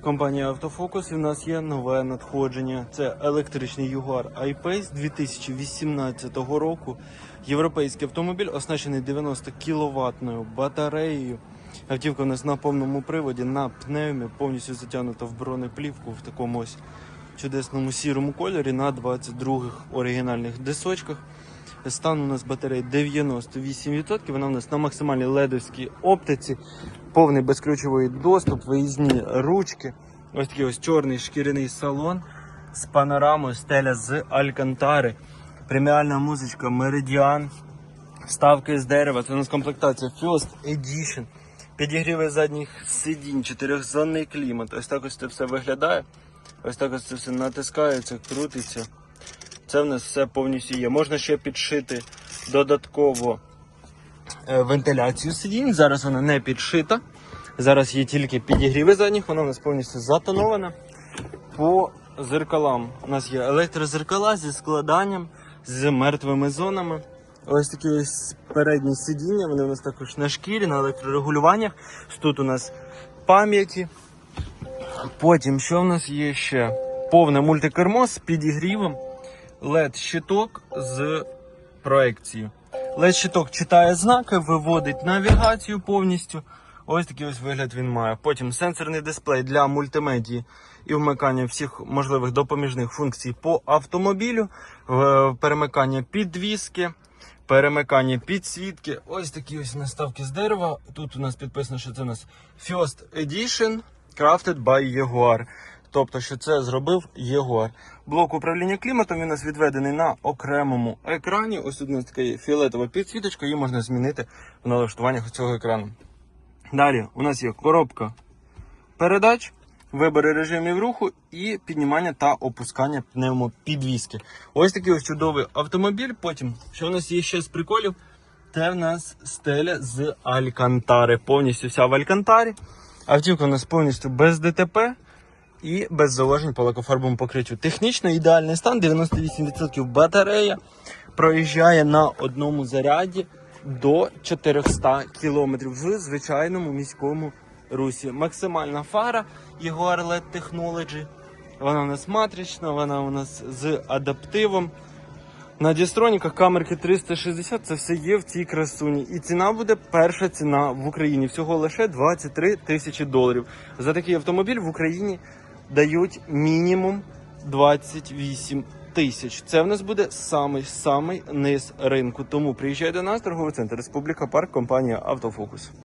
Компанія Автофокус і в нас є нове надходження. Це електричний Jaguar I-Pace 2018 року. Європейський автомобіль, оснащений 90 кіловатною батареєю. Автівка у нас на повному приводі, на пневмі, повністю затягнута в бронеплівку в такому ось чудесному сірому кольорі на 22-х оригінальних дисочках. Стан у нас батареї 98%. Вона у нас на максимальній ледовській оптиці, повний безключовий доступ, виїзні ручки. Ось такий ось чорний шкіряний салон з панорамою, стеля з алькантари, преміальна музичка Meridian, вставки з дерева. Це у нас комплектація First Edition. Підігріви задніх сидінь, чотирьохзонний клімат. Ось так ось це все виглядає. Ось так ось це все натискається, крутиться. Це в нас все повністю є. Можна ще підшити додатково е, вентиляцію сидінь. Зараз вона не підшита. Зараз є тільки підігріви задніх, вона у нас повністю затонована. По зеркалам у нас є електрозеркала зі складанням, з мертвими зонами. Ось такі ось передні сидіння, вони у нас також на шкірі, на електрорегулюваннях. Тут у нас пам'яті. Потім, що в нас є ще? Повне мультикермо з підігрівом, LED-щиток з проекцією. LED-щиток читає знаки, виводить навігацію повністю. Ось такий ось вигляд він має. Потім сенсорний дисплей для мультимедії і вмикання всіх можливих допоміжних функцій по автомобілю, перемикання підвіски, перемикання підсвітки. Ось такі ось наставки з дерева. Тут у нас підписано, що це у нас First Edition Crafted by Jaguar. Тобто, що це зробив Jaguar. Блок управління кліматом він у нас відведений на окремому екрані. Ось тут у нас така фіолетова підсвіточка, її можна змінити в налаштуваннях цього екрану. Далі у нас є коробка передач, вибори режимів руху і піднімання та опускання пневмопідвіски. Ось такий ось чудовий автомобіль. Потім, що у нас є ще з приколів, це в нас стеля з алькантари. Повністю вся в алькантарі. Автівка у нас повністю без ДТП і без зауважень по лакофарбовому покриттю. Технічно ідеальний стан, 98% батарея проїжджає на одному заряді до 400 км в звичайному міському русі. Максимальна фара Jaguar LED Technology. Вона у нас матрична, вона у нас з адаптивом. На дістроніках камерки 360 це все є в цій красуні. І ціна буде перша ціна в Україні. Всього лише 23 тисячі доларів. За такий автомобіль в Україні дають мінімум 28 тисяч. Це в нас буде самий самий низ ринку. Тому приїжджай до нас, торговий центр Республіка Парк, компанія Автофокус.